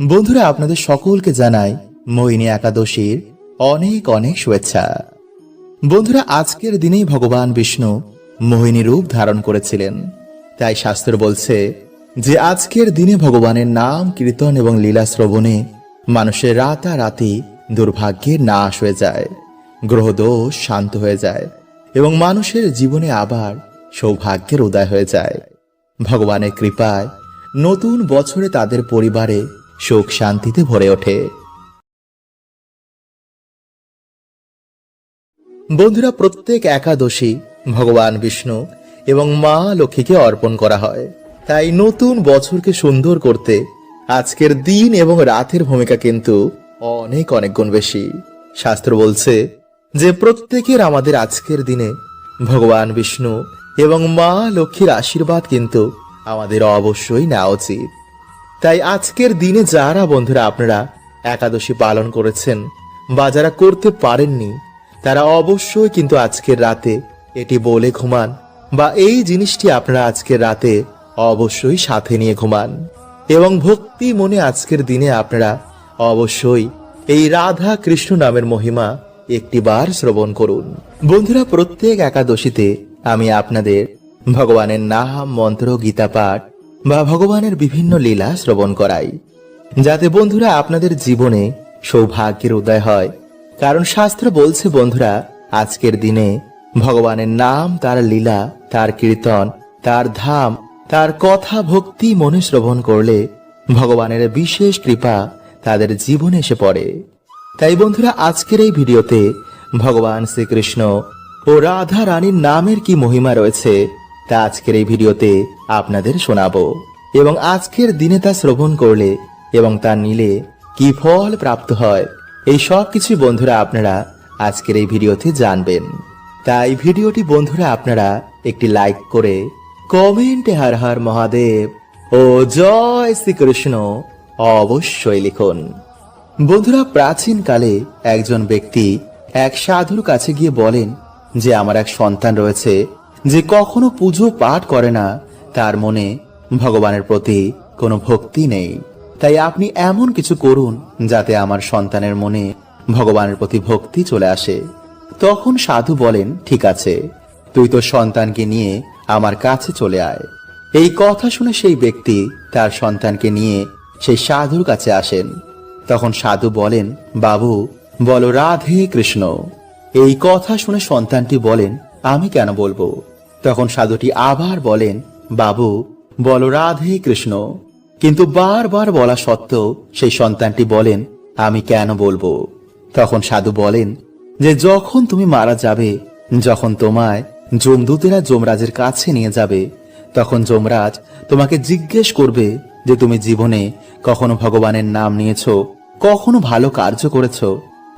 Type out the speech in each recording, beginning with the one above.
বন্ধুরা, আপনাদের সকলকে জানাই মোহিনী একাদশীর অনেক অনেক শুভেচ্ছা। বন্ধুরা, আজকের দিনেই ভগবান বিষ্ণু মোহিনী রূপ ধারণ করেছিলেন। তাই শাস্ত্র বলছে যে, আজকের দিনে ভগবানের নাম, কীর্তন এবং লীলা শ্রবণে মানুষের রাতারাতি দুর্ভাগ্যের নাশ হয়ে যায়, গ্রহদোষ শান্ত হয়ে যায় এবং মানুষের জীবনে আবার সৌভাগ্যের উদয় হয়ে যায়। ভগবানের কৃপায় নতুন বছরে তাদের পরিবারে সুখ শান্তিতে ভরে ওঠে। বন্ধুরা, প্রত্যেক একাদশী ভগবান বিষ্ণু এবং মা লক্ষ্মীকে অর্পণ করা হয়। তাই নতুন বছরকে সুন্দর করতে আজকের দিন এবং রাতের ভূমিকা কিন্তু অনেক অনেক গুণ বেশি। শাস্ত্র বলছে যে, প্রত্যেকের আমাদের আজকের দিনে ভগবান বিষ্ণু এবং মা লক্ষ্মীর আশীর্বাদ কিন্তু আমাদের অবশ্যই নেওয়া উচিত। তাই আজকের দিনে যারা বন্ধুরা আপনারা একাদশী পালন করেছেন বা যারা করতে পারেননি, তারা অবশ্যই কিন্তু আজকের রাতে এটি বলে ঘুমান বা এই জিনিসটি আপনারা আজকের রাতে অবশ্যই সাথে নিয়ে ঘুমান। এবং ভক্তি মনে আজকের দিনে আপনারা অবশ্যই এই রাধা কৃষ্ণ নামের মহিমা একটিবার শ্রবণ করুন। বন্ধুরা, প্রত্যেক একাদশীতে আমি আপনাদের ভগবানের নাম, মন্ত্র, গীতা পাঠ বা ভগবানের বিভিন্ন লীলা শ্রবণ করাই। যাতে বন্ধুরা আপনাদের জীবনে সৌভাগ্যের উদয় হয়। কারণ শাস্ত্র বলছে, বন্ধুরা, আজকের দিনে ভগবানের নাম, তার লীলা, তার কীর্তন, তার ধাম, তার কথা, ভক্তি মনে শ্রবণ করলে ভগবানের বিশেষ কৃপা তাদের জীবনে এসে পড়ে। তাই বন্ধুরা, আজকের এই ভিডিওতে ভগবান শ্রীকৃষ্ণ ও রাধা রানীর নামের কি মহিমা রয়েছে তা আজকের এই ভিডিওতে আপনাদের শোনাবো। এবং আজকের দিনে তা শ্রবণ করলে এবং তা নিলে কি ফল প্রাপ্ত হয়, এই সব কিছু বন্ধুরা আপনারা আজকের এই ভিডিওতে জানবেন। তাই ভিডিওটি বন্ধুরা আপনারা একটি লাইক করে কমেন্টে হার হার মহাদেব ও জয় শ্রীকৃষ্ণ অবশ্যই লিখুন। বন্ধুরা, প্রাচীন কালে একজন ব্যক্তি এক সাধুর কাছে গিয়ে বলেন যে, আমার এক সন্তান রয়েছে যে কখনো পুজো পাঠ করে না, তার মনে ভগবানের প্রতি কোনো ভক্তি নেই। তাই আপনি এমন কিছু করুন যাতে আমার সন্তানের মনে ভগবানের প্রতি ভক্তি চলে আসে। তখন সাধু বলেন, ঠিক আছে, তুই তো সন্তানকে নিয়ে আমার কাছে চলে আয়। এই কথা শুনে সেই ব্যক্তি তার সন্তানকে নিয়ে সেই সাধুর কাছে আসেন। তখন সাধু বলেন, বাবু, বলো রাধে কৃষ্ণ। এই কথা শুনে সন্তানটি বলেন, আমি কেন বলব? তখন সাধুটি আবার বলেন, বাবু, বলো রাধে কৃষ্ণ। কিন্তু বারবার বলা সত্ত্বেও সেই সন্তানটি বলেন, আমি কেন বলব? তখন সাধু বলেন, যে যখন তুমি মারা যাবে, যখন তোমায় যমদূতেরা যমরাজের কাছে নিয়ে যাবে, তখন যমরাজ তোমাকে জিজ্ঞেস করবে যে তুমি জীবনে কখনো ভগবানের নাম নিয়েছ, কখনো ভালো কার্য করেছ।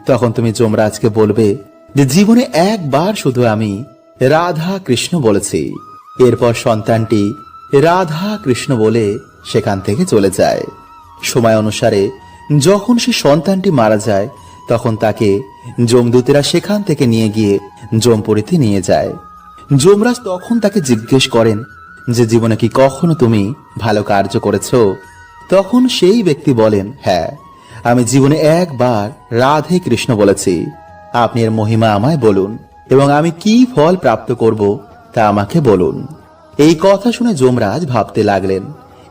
তখন তুমি যমরাজকে বলবে যে জীবনে একবার শুধু আমি রাধা কৃষ্ণ বলেছি। এরপর সন্তানটি রাধা কৃষ্ণ বলে সেখান থেকে চলে যায়। সময় অনুসারে যখন সে সন্তানটি মারা যায়, তখন তাকে যমদূতেরা সেখান থেকে নিয়ে গিয়ে যমপুরীতে নিয়ে যায়। যমরাজ তখন তাকে জিজ্ঞেস করেন যে, জীবনে কি কখনো তুমি ভালো কার্য করেছ? তখন সেই ব্যক্তি বলেন হ্যাঁ আমি জীবনে একবার রাধে কৃষ্ণ বলেছি। আপনি এর মহিমা আমায় বলুন। এবং আমি কি ফল প্রাপ্ত করব, তা আমাকে বলুন। এই কথা শুনে যমরাজ ভাবতে লাগলেন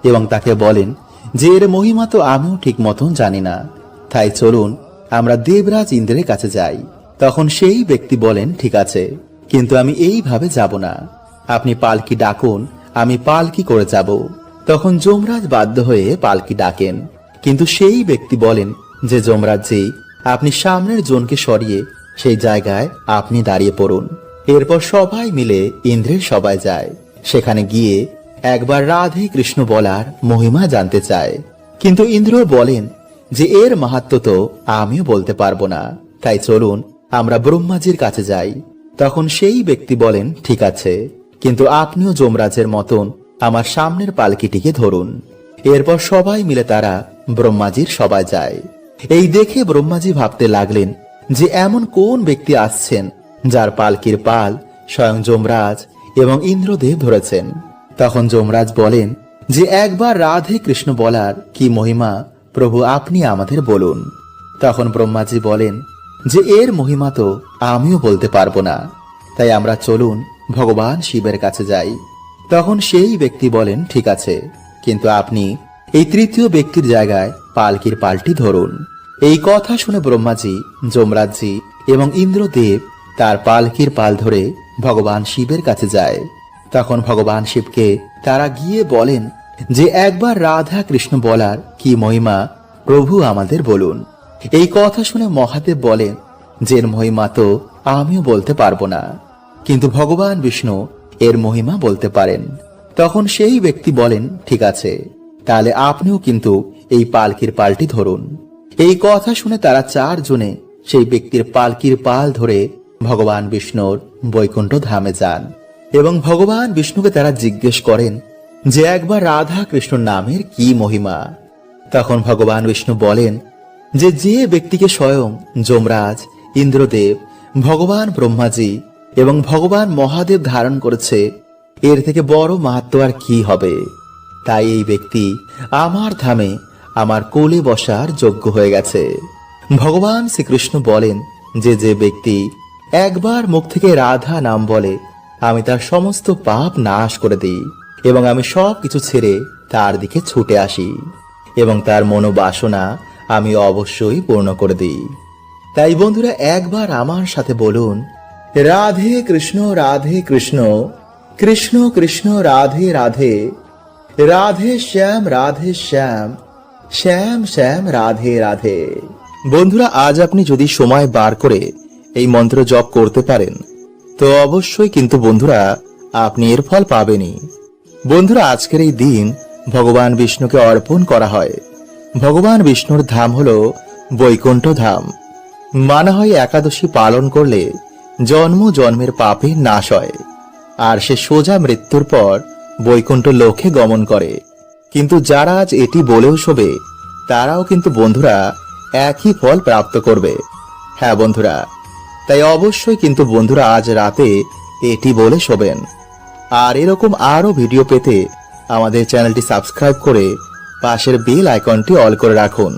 এবং তাকে বলেন, যে এর মহিমা তো আমিও ঠিক মতন জানি না। তাই চলুন, আমরা দেবরাজ ইন্দ্রের কাছে যাই। তখন সেই ব্যক্তি বলেন, ঠিক আছে, কিন্তু আমি এইভাবে যাব না। আপনি পালকি ডাকুন, আমি পালকি করে যাব। তখন যমরাজ বাধ্য হয়ে পালকি ডাকেন। কিন্তু সেই ব্যক্তি বলেন, যে যমরাজ জি, আপনি সামনের জনকে সরিয়ে সেই জায়গায় আপনি দাঁড়িয়ে পড়ুন। এরপর সবাই মিলে ইন্দ্রের সবাই যায়। সেখানে গিয়ে একবার রাধে কৃষ্ণ বলার মহিমা জানতে চায়। কিন্তু ইন্দ্র বলেন যে, এর মাহাত্ম তো আমিও বলতে পারব না। তাই চলুন, আমরা ব্রহ্মাজির কাছে যাই। তখন সেই ব্যক্তি বলেন, ঠিক আছে। কিন্তু আপনিও যমরাজের মতন আমার সামনের পালকিটিকে ধরুন। এরপর সবাই মিলে তারা ব্রহ্মাজির সবাই যায়। এই দেখে ব্রহ্মাজি ভাবতে লাগলেন যে এমন কোন ব্যক্তি আসছেন যার পালকির পাল স্বয়ং যমরাজ এবং ইন্দ্রদেব ধরেছেন? তখন যমরাজ বলেন, যে একবার রাধে কৃষ্ণ বলার কি মহিমা, প্রভু আপনি আমাদের বলুন। তখন ব্রহ্মাজি বলেন, যে এর মহিমা তো আমিও বলতে পারব না। তাই আমরা চলুন ভগবান শিবের কাছে যাই। তখন সেই ব্যক্তি বলেন, ঠিক আছে, কিন্তু আপনি এই তৃতীয় ব্যক্তির জায়গায় পালকির পাল্টি ধরুন। এই কথা শুনে ব্রহ্মাজি যমরাজজি এবং ইন্দ্রদেব তার পালকির পাল ধরে ভগবান শিবের কাছে যায়। তখন ভগবান শিবকে তারা গিয়ে বলেন যে, একবার রাধা কৃষ্ণ বলার কি মহিমা? প্রভু আমাদের বলুন। এই কথা শুনে মহাদেব বলেন যে মহিমা তো আমিও বলতে পারব না। কিন্তু ভগবান বিষ্ণু এর মহিমা বলতে পারেন। তখন সেই ব্যক্তি বলেন, ঠিক আছে, তাহলে আপনিও কিন্তু এই পালকির পালটি ধরুন। এই কথা শুনে তারা চারজনে সেই ব্যক্তির পালকির পাল ধরে ভগবান বিষ্ণুর বৈকুণ্ঠ ধামে যান এবং ভগবান বিষ্ণুকে তারা জিজ্ঞেস করেন যে একবার রাধা কৃষ্ণ নামের কি মহিমা? তখন ভগবান বিষ্ণু বলেন যে যে ব্যক্তিকে স্বয়ং যমরাজ, ইন্দ্রদেব, ভগবান ব্রহ্মাজি এবং ভগবান মহাদেব ধারণ করেছে, এর থেকে বড় মাহাত্ম আর কি হবে? তাই এই ব্যক্তি আমার ধামে আমার কোলে বসার যোগ্য হয়ে গেছে। ভগবান শ্রীকৃষ্ণ বলেন, যে যে ব্যক্তি একবার মুখ থেকে রাধা নাম বলে, আমি তার সমস্ত পাপ নাশ করে দিই এবং আমি সব কিছু ছেড়ে তার দিকে ছুটে আসি এবং তার মনোবাসনা আমি অবশ্যই পূর্ণ করে দিই। তাই বন্ধুরা, একবার আমার সাথে বলুন, রাধে কৃষ্ণ রাধে কৃষ্ণ কৃষ্ণ কৃষ্ণ, রাধে রাধে রাধে শ্যাম রাধে শ্যাম শ্যাম শ্যাম, রাধে রাধে। বন্ধুরা, আজ আপনি যদি সময় বার করে এই মন্ত্র জপ করতে পারেন, তো অবশ্যই কিন্তু বন্ধুরা আপনি এর ফল পাবেনই। বন্ধুরা, আজকের এই দিন ভগবান বিষ্ণুকে অর্পণ করা হয়। ভগবান বিষ্ণুর ধাম হল বৈকুণ্ঠ ধাম। মানা হয় একাদশী পালন করলে জন্ম জন্মের পাপে নাশ হয়, আর সে সোজা মৃত্যুর পর বৈকুণ্ঠ লক্ষ্যে গমন করে। কিন্তু যারা আজ এটি বলেও শোবে, তারাও কিন্তু বন্ধুরা একই ফল প্রাপ্ত করবে। হ্যাঁ বন্ধুরা, তাই অবশ্যই কিন্তু বন্ধুরা আজ রাতে এটি বলে শোবেন। আর এরকম আরও ভিডিও পেতে আমাদের চ্যানেলটি সাবস্ক্রাইব করে পাশের বেল আইকনটি অল করে রাখুন।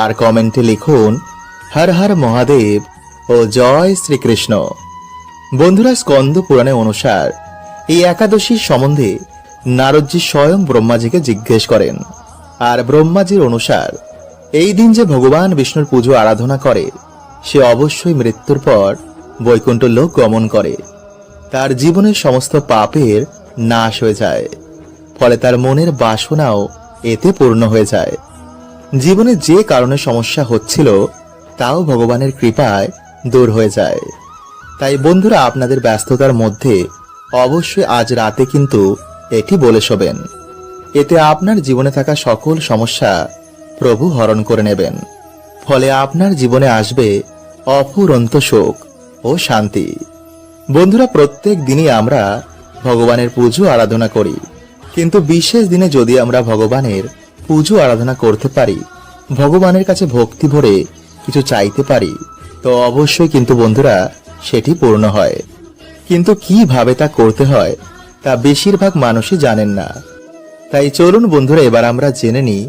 আর কমেন্টে লিখুন, হর হর মহাদেব ও জয় শ্রীকৃষ্ণ। বন্ধুরা, স্কন্দ পুরাণে অনুসার এই একাদশীর সম্বন্ধে নারদজি স্বয়ং ব্রহ্মাজিকে জিজ্ঞেস করেন, আর ব্রহ্মাজির অনুসার, এই দিন যে ভগবান বিষ্ণুর পুজো আরাধনা করে, সে অবশ্যই মৃত্যুর পর বৈকুণ্ঠ লোক গমন করে। তার জীবনের সমস্ত পাপের নাশ হয়ে যায়, ফলে তার মনের বাসনাও এতে পূর্ণ হয়ে যায়। জীবনে যে কারণে সমস্যা হচ্ছিল, তাও ভগবানের কৃপায় দূর হয়ে যায়। তাই বন্ধুরা, আপনাদের ব্যস্ততার মধ্যে অবশ্যই আজ রাতে কিন্তু এটি বলে শোবেন, এতে আপনার জীবনে থাকা সকল সমস্যা প্রভু হরণ করে নেবেন। ফলে আপনার জীবনে আসবে অফুরন্ত সুখ ও শান্তি। বন্ধুরা, প্রত্যেক দিনই আমরা ভগবানের পুজো আরাধনা করি। কিন্তু বিশেষ দিনে যদি আমরা ভগবানের পুজো আরাধনা করতে পারি, ভগবানের কাছে ভক্তি ভরে কিছু চাইতে পারি, তো অবশ্যই কিন্তু বন্ধুরা সেটি পূর্ণ হয়। কিন্তু কীভাবে তা করতে হয় তা বেশিরভাগ মানুষই জানেন না। তাই চলুন বন্ধুরা, এবার আমরা জেনে নিই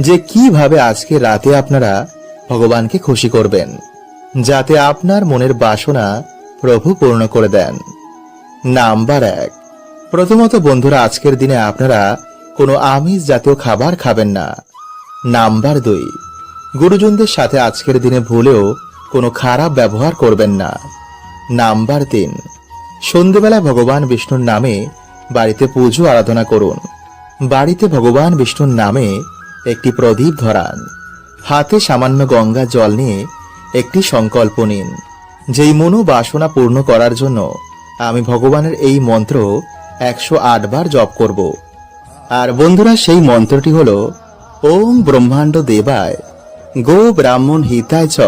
যে কীভাবে আজকে রাতে আপনারা ভগবানকে খুশি করবেন, যাতে আপনার মনের বাসনা প্রভু পূর্ণ করে দেন। নাম্বার এক, প্রথমত বন্ধুরা, আজকের দিনে আপনারা কোনো আমিষ জাতীয় খাবার খাবেন না। নাম্বার দুই, গুরুজনদের সাথে আজকের দিনে ভুলেও কোনো খারাপ ব্যবহার করবেন না। নাম্বার তিন সন্ধেবেলা ভগবান বিষ্ণুর নামে বাড়িতে পুজো আরাধনা করুন। বাড়িতে ভগবান বিষ্ণুর নামে একটি প্রদীপ ধরান। হাতে সামান্য গঙ্গা জল নিয়ে একটি সংকল্প নিন। যেই মনো বাসনা পূর্ণ করার জন্য আমি ভগবানের এই মন্ত্র একশো বার জপ করব। আর বন্ধুরা, সেই মন্ত্রটি হল, ওম ব্রহ্মাণ্ড দেবায়, গো ব্রাহ্মণ হিতায় চ,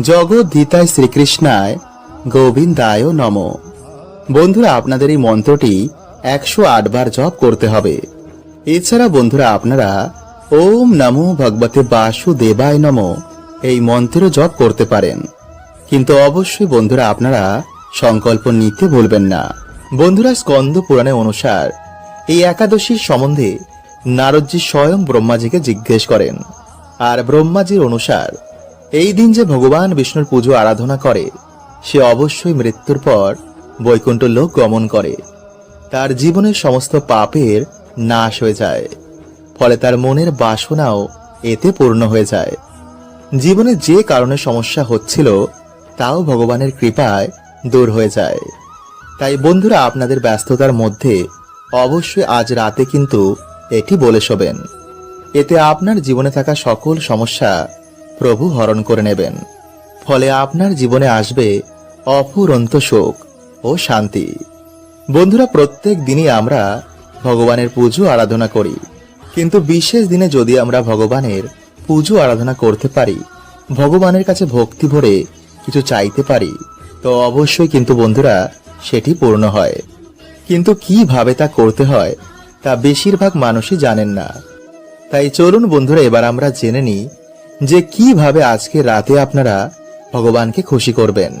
জগদ্ধিতায় শ্রীকৃষ্ণায়, গোবিন্দায় নম। বন্ধুরা, আপনাদের এই মন্ত্রটি একশো বার জপ করতে হবে। এছাড়া বন্ধুরা, আপনারা ওম নমো ভগবতে বাসুদেবায় নম এই মন্ত্র জপ করতে পারেন। কিন্তু অবশ্যই বন্ধুরা, আপনারা সংকল্প নিতে ভুলবেন না। বন্ধুরা, স্কন্দ পুরাণে অনুসার এই একাদশীর সম্বন্ধে নারদজি স্বয়ং ব্রহ্মাজিকে জিজ্ঞেস করেন। আর ব্রহ্মাজির অনুসার এই দিন যে ভগবান বিষ্ণুর পুজো আরাধনা করে, সে অবশ্যই মৃত্যুর পর বৈকুণ্ঠ লোক গমন করে। তার জীবনের সমস্ত পাপের নাশ হয়ে যায়। ফলে তার মনের বাসনাও এতে পূর্ণ হয়ে যায়। জীবনে যে কারণে সমস্যা হচ্ছিল, তাও ভগবানের কৃপায় দূর হয়ে যায়। তাই বন্ধুরা, আপনাদের ব্যস্ততার মধ্যে অবশ্যই আজ রাতে কিন্তু এটি বলে শোবেন। এতে আপনার জীবনে থাকা সকল সমস্যা প্রভু হরণ করে নেবেন। ফলে আপনার জীবনে আসবে অফুরন্ত সুখ ও শান্তি। বন্ধুরা, প্রত্যেক দিনই আমরা ভগবানের পুজো আরাধনা করি। কিন্তু বিশেষ দিনে যদি আমরা ভগবানের পুজো আরাধনা করতে পারি, ভগবানের কাছে ভক্তি ভরে কিছু চাইতে পারি, তো অবশ্যই কিন্তু বন্ধুরা সেটি পূর্ণ হয়। কিন্তু কীভাবে তা করতে হয়, তা বেশিরভাগ মানুষই জানেন না। তাই চলুন বন্ধুরা, এবার আমরা জেনে নিই যে কীভাবে আজকে রাতে আপনারা ভগবানকে খুশি করবেন।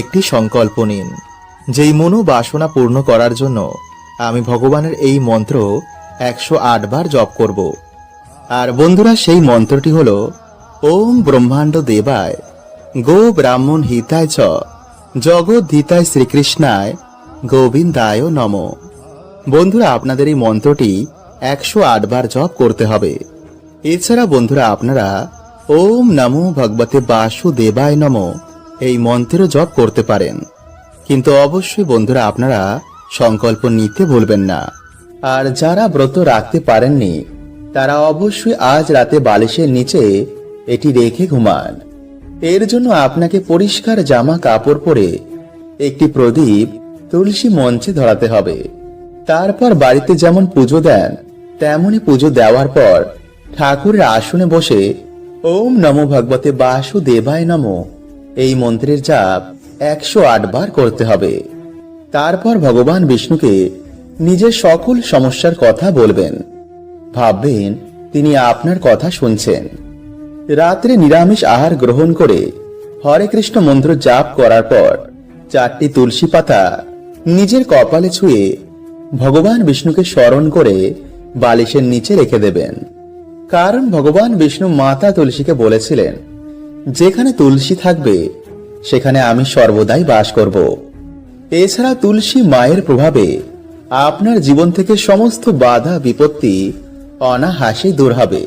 একটি সংকল্প নিন, যেই মনো বাসনা পূর্ণ করার জন্য আমি ভগবানের এই মন্ত্র একশো বার জপ করব। আর বন্ধুরা, সেই মন্ত্রটি হল, ওম ব্রহ্মাণ্ড দেবায়, গো ব্রাহ্মণ হিতায় চ জগদ্ধিতায় শ্রীকৃষ্ণায় গোবিন্দায় নম। বন্ধুরা, আপনাদের এই মন্ত্রটি একশো বার জপ করতে হবে। এছাড়া বন্ধুরা, আপনারা ওম নমো ভগবতে বাসুদেবায় নম। এই মন্ত্রের জপ করতে পারেন। কিন্তু অবশ্যই বন্ধুরা আপনারা সংকল্প নিতে ভুলবেন না। আর যারা ব্রত রাখতে পারেননি, তারা অবশ্যই আজ রাতে বালিশের নিচে এটি রেখে ঘুমান। এর জন্য আপনাকে পরিষ্কার জামা কাপড় পরে একটি প্রদীপ তুলসী মঞ্চে ধরাতে হবে। তারপর বাড়িতে যেমন পুজো দেন, তেমনই পুজো দেওয়ার পর ঠাকুরের আসনে বসে ওম নমো ভগবতে বাসুদেবায় নমো এই মন্ত্রের জাপ একশো বার করতে হবে। তারপর ভগবান বিষ্ণুকে নিজের সকল সমস্যার কথা বলবেন। ভাববেন, তিনি আপনার কথা শুনছেন। রাত্রে নিরামিষ আহার গ্রহণ করে হরে কৃষ্ণ মন্ত্র জাপ করার পর চারটি তুলসী পাতা নিজের কপালে ছুঁয়ে ভগবান বিষ্ণুকে স্মরণ করে বালিশের নিচে রেখে দেবেন। কারণ ভগবান বিষ্ণু মাতা তুলসীকে বলেছিলেন যেখানে তুলসী থাকবে, সেখানে আমি সর্বদাই বাস করব। এছাড়া তুলসী মায়ের প্রভাবে আপনার জীবন থেকে সমস্ত বাধা, বিপত্তি অনাহাসে দূর হবে।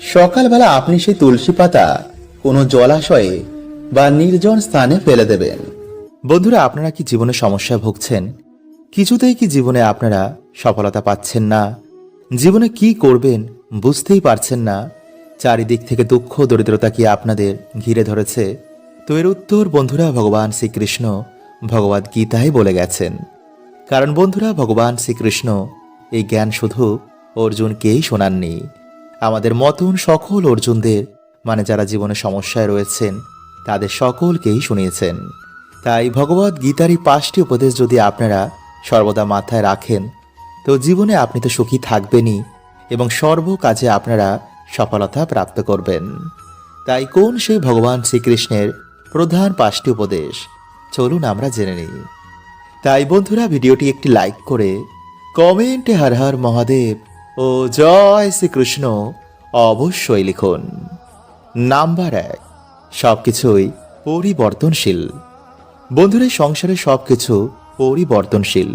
সকালবেলা আপনি সেই তুলসী পাতা কোনো জলাশয়ে বা নির্জন স্থানে ফেলে দেবেন। বন্ধুরা, আপনারা কি জীবনে সমস্যায় ভুগছেন? কিছুতেই কি জীবনে আপনারা সফলতা পাচ্ছেন না? জীবনে কি করবেন বুঝতেই পারছেন না? চারিদিক থেকে দুঃখ দরিদ্রতা কি আপনাদের ঘিরে ধরেছে? তো এর উত্তর, বন্ধুরা, ভগবান শ্রীকৃষ্ণ ভগবদ গীতায় বলে গেছেন। কারণ বন্ধুরা, ভগবান শ্রীকৃষ্ণ এই জ্ঞান শুধু অর্জুনকেই শোনাননি। আমাদের মতন সকল অর্জুনদের মানে যারা জীবনে সমস্যায় রয়েছেন, তাদের সকলকেই শুনিয়েছেন। তাই ভগবত গীতারই পাঁচটি উপদেশ যদি আপনারা সর্বদা মাথায় রাখেন, তো জীবনে আপনি তো সুখী থাকবেনই এবং সর্ব কাজে আপনারা সফলতা প্রাপ্ত করবেন। তাই কোন সেই ভগবান শ্রীকৃষ্ণের প্রধান পাঁচটি উপদেশ? চলুন আমরা জেনে নিই। তাই বন্ধুরা, ভিডিওটি একটি লাইক করে কমেন্টে হর হর মহাদেব ও জয় শ্রীকৃষ্ণ অবশ্যই লিখুন। নাম্বার এক সব কিছুই পরিবর্তনশীল। বন্ধুরা, সংসারে সব কিছু পরিবর্তনশীল।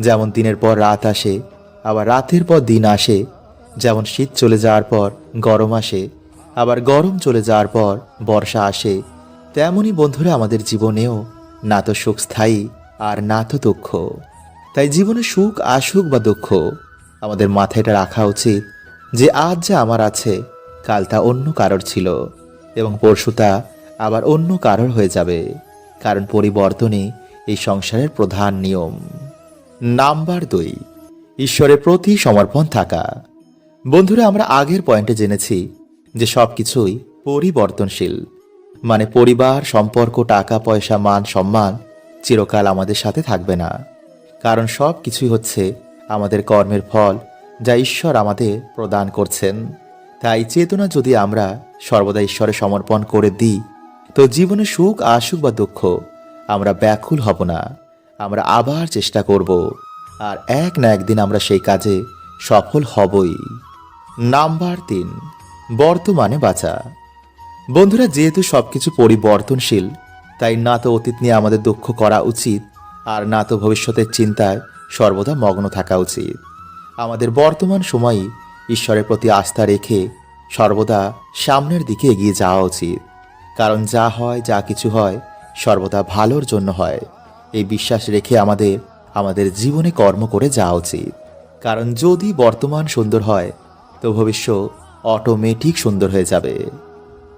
যেমন দিনের পর রাত আসে, আবার রাতের পর দিন আসে যেমন শীত চলে যাওয়ার পর গরম আসে, আবার গরম চলে যাওয়ার পর বর্ষা আসে, তেমনই বন্ধুরা আমাদের জীবনেও না তো সুখ স্থায়ী আর না তো দুঃখ। তাই জীবনে সুখ আসুক বা দুঃখ, আমাদের মাথায় রাখা উচিত যে আজ যা আমার আছে, কাল তা অন্য কারোর ছিল এবং পরশু তা আবার অন্য কারোর হয়ে যাবে, কারণ পরিবর্তনই এই সংসারের প্রধান নিয়ম। নাম্বার দুই, ঈশ্বরের প্রতি সমর্পণ থাকা। বন্ধুরা, আমরা আগের পয়েন্টে জেনেছি যে সব কিছুই পরিবর্তনশীল। মানে পরিবার, সম্পর্ক, টাকা, পয়সা, মান, সম্মান চিরকাল আমাদের সাথে থাকবে না। কারণ সব কিছুই হচ্ছে আমাদের কর্মের ফল যা ঈশ্বর আমাদের প্রদান করছেন। তাই চেতনা যদি আমরা সর্বদা ঈশ্বরে সমর্পণ করে দিই, তো জীবনে সুখ, আসুক বা দুঃখ, আমরা ব্যাকুল হব না। আমরা আবার চেষ্টা করব। আর এক না একদিন আমরা সেই কাজে সফল হবই। নাম্বার তিন, বর্তমানে বাঁচা। বন্ধুরা, যেহেতু সব কিছু পরিবর্তনশীল, তাই না তো অতীত নিয়ে আমাদের দুঃখ করা উচিত, আর না তো ভবিষ্যতের চিন্তায় সর্বদা মগ্ন থাকা উচিত। আমাদের বর্তমান সময়ই ঈশ্বরের প্রতি আস্থা রেখে সর্বদা সামনের দিকে এগিয়ে যাওয়া উচিত। কারণ যা হয়, যা কিছু হয়, সর্বদা ভালোর জন্য হয়। এই বিশ্বাস রেখে আমাদের আমাদের জীবনে কর্ম করে যাওয়া উচিত। কারণ যদি বর্তমান সুন্দর হয় তো ভবিষ্যৎ অটোমেটিক সুন্দর হয়ে যাবে।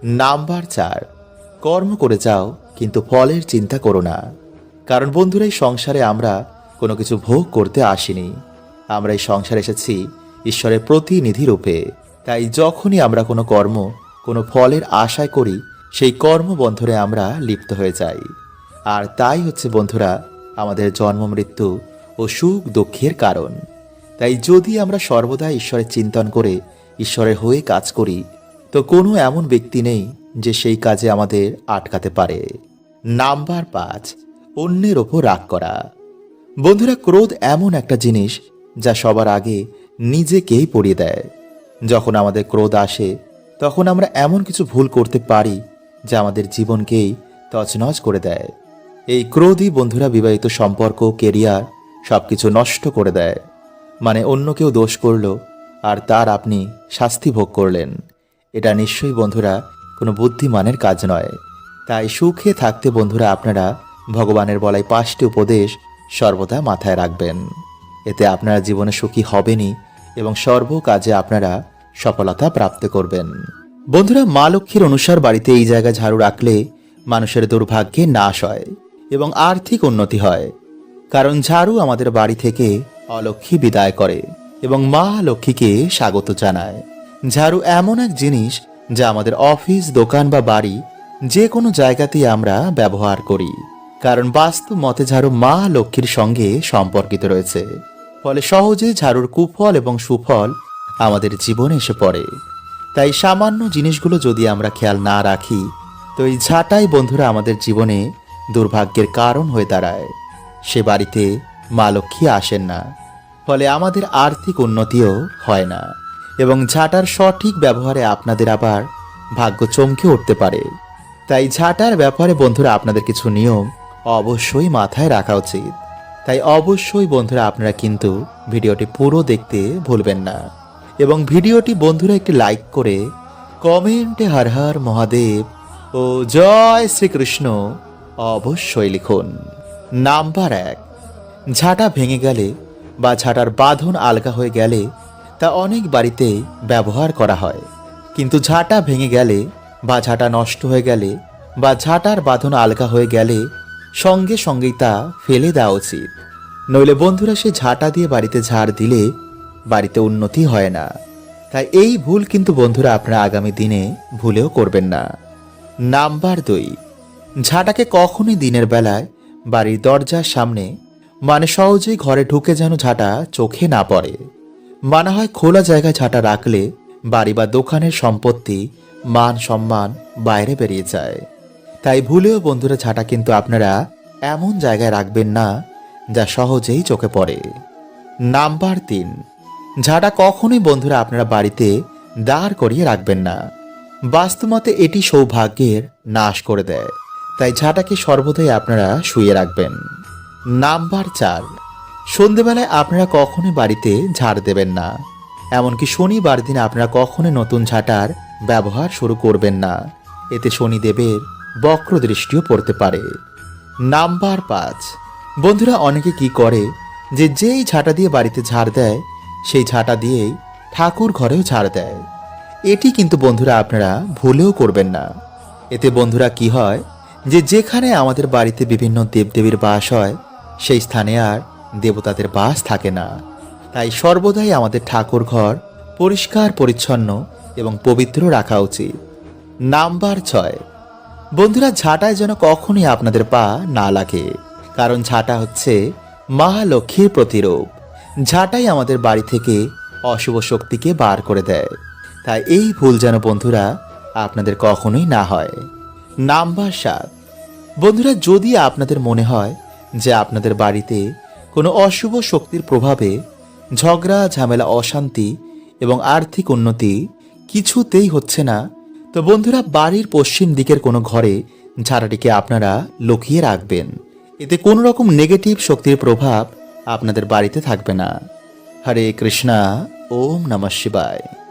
নাম্বার চার, কর্ম করে যাও, কিন্তু ফলের চিন্তা করো না। কারণ বন্ধুরা, এই সংসারে আমরা কোনো কিছু ভোগ করতে আসিনি। আমরা এই সংসারে এসেছি ঈশ্বরের প্রতিনিধি রূপে। তাই যখনই আমরা কোনো কর্ম, কোনো ফলের আশায় করি, সেই কর্মবন্ধরে আমরা লিপ্ত হয়ে যাই। আর তাই হচ্ছে বন্ধুরা, আমাদের জন্ম, মৃত্যু ও সুখ দুঃখের কারণ। তাই যদি আমরা সর্বদা ঈশ্বরের চিন্তন করে ঈশ্বরের হয়ে কাজ করি, তো কোনো এমন ব্যক্তি নেই যে সেই কাজে আমাদের আটকাতে পারে। নাম্বার পাঁচ, অন্যের ওপর রাগ করা। বন্ধুরা, ক্রোধ এমন একটা জিনিস যা সবার আগে নিজেকেই পড়িয়ে দেয়। যখন আমাদের ক্রোধ আসে, তখন আমরা এমন কিছু ভুল করতে পারি যা আমাদের জীবনকেই তছনছ করে দেয়। এই ক্রোধই বন্ধুরা বিবাহিত সম্পর্ক কেরিয়ার সবকিছু নষ্ট করে দেয়। মানে অন্য কেউ দোষ করল আর তার আপনি শাস্তি ভোগ করলেন। এটা নিশ্চয়ই বন্ধুরা কোনো বুদ্ধিমানের কাজ নয়। তাই সুখে থাকতে বন্ধুরা আপনারা ভগবানের বলাই পাঁচটি উপদেশ সর্বদা মাথায় রাখবেন। এতে আপনারা জীবনে সুখী হবেনই এবং সর্ব কাজে আপনারা সফলতা প্রাপ্ত করবেন। বন্ধুরা মা লক্ষ্মীর অনুসার বাড়িতে এই জায়গায় ঝাড়ু রাখলে মানুষের দুর্ভাগ্যে নাশ হয় এবং আর্থিক উন্নতি হয়। কারণ ঝাড়ু আমাদের বাড়ি থেকে অলক্ষ্মী বিদায় করে এবং মা লক্ষ্মীকে স্বাগত জানায়। ঝাড়ু এমন এক জিনিস যা আমাদের অফিস, দোকান বা বাড়ি যে কোনো জায়গাতেই আমরা ব্যবহার করি, কারণ বাস্তু মতে ঝাড়ু মা লক্ষ্মীর সঙ্গে সম্পর্কিত রয়েছে। ফলে সহজে ঝাড়ুর কুফল এবং সুফল আমাদের জীবনে এসে পড়ে। তাই সামান্য জিনিসগুলো যদি আমরা খেয়াল না রাখি, তো এই ঝাঁটাই বন্ধুরা আমাদের জীবনে দুর্ভাগ্যের কারণ হয়ে দাঁড়ায়। সে বাড়িতে মা লক্ষ্মী আসেন না। ফলে আমাদের আর্থিক উন্নতিও হয় না। এবং ঝাঁটার সঠিক ব্যবহারে আপনাদের আবার ভাগ্য চমকে উঠতে পারে। তাই ঝাঁটার ব্যাপারে বন্ধুরা আপনাদের কিছু নিয়ম অবশ্যই মাথায় রাখা উচিত। তাই অবশ্যই বন্ধুরা আপনারা কিন্তু ভিডিওটি পুরো দেখতে ভুলবেন না। এবং ভিডিওটি বন্ধুরা একটি লাইক করে কমেন্টে হর হর মহাদেব ও জয় শ্রীকৃষ্ণ অবশ্যই লিখুন। নাম্বার এক। ঝাঁটা ভেঙে গেলে বা ঝাঁটার বাঁধন আলগা হয়ে গেলে তা অনেক বাড়িতে ব্যবহার করা হয়। কিন্তু ঝাঁটা ভেঙে গেলে বা ঝাঁটা নষ্ট হয়ে গেলে বা ঝাঁটার বাঁধন আলগা হয়ে গেলে সঙ্গে সঙ্গেই তা ফেলে দেওয়া উচিত। নইলে বন্ধুরা সে ঝাঁটা দিয়ে বাড়িতে ঝাড় দিলে বাড়িতে উন্নতি হয় না। তাই এই ভুল কিন্তু বন্ধুরা আপনারা আগামী দিনে ভুলেও করবেন না। নাম্বার দুই, ঝাঁটাকে কখনই দিনের বেলায় বাড়ির দরজার সামনে মানে সহজেই ঘরে ঢুকে যেন ঝাঁটা চোখে না পড়ে। মানা হয় খোলা জায়গায় ঝাঁটা রাখলে বাড়ি বা দোকানের সম্পত্তি মান সম্মান বাইরে বেরিয়ে যায়। তাই ভুলেও বন্ধুরা ঝাঁটা কিন্তু আপনারা এমন জায়গায় রাখবেন না যা সহজেই চোখে পড়ে। নাম্বার তিন, ঝাঁটা কখনোই বন্ধুরা আপনারা বাড়িতে দাঁড় করিয়ে রাখবেন না। বাস্তুমতে এটি সৌভাগ্যের নাশ করে দেয়। তাই ঝাঁটাকে সর্বদাই আপনারা শুয়ে রাখবেন। নাম্বার চার। সন্ধেবেলায় আপনারা কখনোই বাড়িতে ঝাড় দেবেন না। এমনকি শনিবার দিন আপনারা কখনোই নতুন ঝাঁটার ব্যবহার শুরু করবেন না। এতে শনিদেবের বক্র দৃষ্টিও পড়তে পারে। নাম্বার পাঁচ। বন্ধুরা, অনেকে কি করে যে যেই ঝাঁটা দিয়ে বাড়িতে ঝাড় দেয়, সেই ঝাঁটা দিয়েই ঠাকুর ঘরেও ঝাড় দেয়। এটি কিন্তু বন্ধুরা আপনারা ভুলেও করবেন না। এতে বন্ধুরা কি হয় যে যেখানে আমাদের বাড়িতে বিভিন্ন দেবদেবীর বাস হয় সেই স্থানে আর দেবতাদের বাস থাকে না। তাই সর্বদাই আমাদের ঠাকুর ঘর পরিষ্কার, পরিচ্ছন্ন এবং পবিত্র রাখা উচিত। নাম্বার ছয়। বন্ধুরা, ঝাঁটায় যেন কখনই আপনাদের পা না লাগে। কারণ ঝাঁটা হচ্ছে মহালক্ষ্মীর প্রতিরূপ। ঝাঁটাই আমাদের বাড়ি থেকে অশুভ শক্তিকে বার করে দেয়। তাই এই ভুল যেন বন্ধুরা আপনাদের কখনোই না হয়। নাম্বার সাত। বন্ধুরা, যদি আপনাদের মনে হয় যে আপনাদের বাড়িতে কোনো অশুভ শক্তির প্রভাবে ঝগড়া, ঝামেলা, অশান্তি এবং আর্থিক উন্নতি কিছুতেই হচ্ছে না, তো বন্ধুরা বাড়ির পশ্চিম দিকের কোনো ঘরে ঝাড়াটিকে আপনারা লুকিয়ে রাখবেন। এতে কোনো রকম নেগেটিভ শক্তির প্রভাব আপনাদের বাড়িতে থাকবে না। হরে কৃষ্ণা, ওম নমঃ শিবায়।